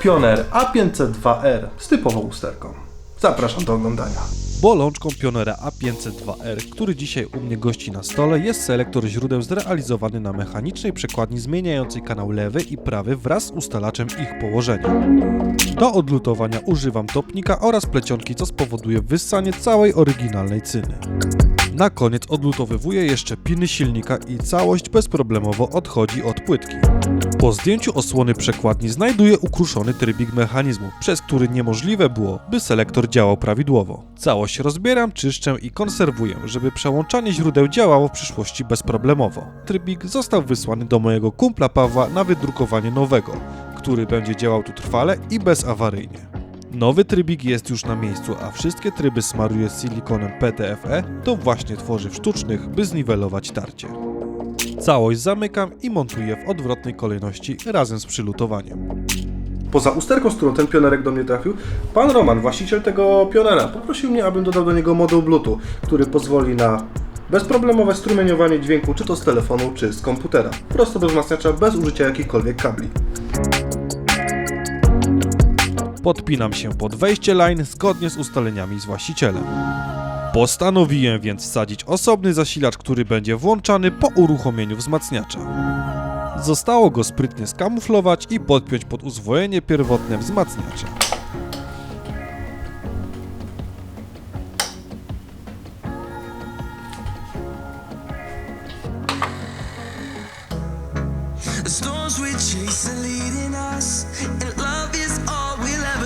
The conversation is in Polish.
Pioneer A502R z typową usterką. Zapraszam do oglądania. Bolączką Pionera A502R, który dzisiaj u mnie gości na stole, jest selektor źródeł zrealizowany na mechanicznej przekładni zmieniającej kanał lewy i prawy wraz z ustalaczem ich położenia. Do odlutowania używam topnika oraz plecionki, co spowoduje wyssanie całej oryginalnej cyny. Na koniec odlutowywuję jeszcze piny silnika i całość bezproblemowo odchodzi od płytki. Po zdjęciu osłony przekładni znajduję ukruszony trybik mechanizmu, przez który niemożliwe było, by selektor działał prawidłowo. Całość rozbieram, czyszczę i konserwuję, żeby przełączanie źródeł działało w przyszłości bezproblemowo. Trybik został wysłany do mojego kumpla Pawła na wydrukowanie nowego, który będzie działał tu trwale i bezawaryjnie. Nowy trybik jest już na miejscu, a wszystkie tryby smaruję silikonem PTFE do właśnie tworzyw sztucznych, by zniwelować tarcie. Całość zamykam i montuję w odwrotnej kolejności razem z przylutowaniem. Poza usterką, z którą ten pionerek do mnie trafił, pan Roman, właściciel tego pionera, poprosił mnie, abym dodał do niego moduł Bluetooth, który pozwoli na bezproblemowe strumieniowanie dźwięku, czy to z telefonu, czy z komputera. Prosto do wzmacniacza, bez użycia jakichkolwiek kabli. Podpinam się pod wejście line zgodnie z ustaleniami z właścicielem. Postanowiłem więc wsadzić osobny zasilacz, który będzie włączany po uruchomieniu wzmacniacza. Zostało go sprytnie skamuflować i podpiąć pod uzwojenie pierwotne wzmacniacza. Storms chase leading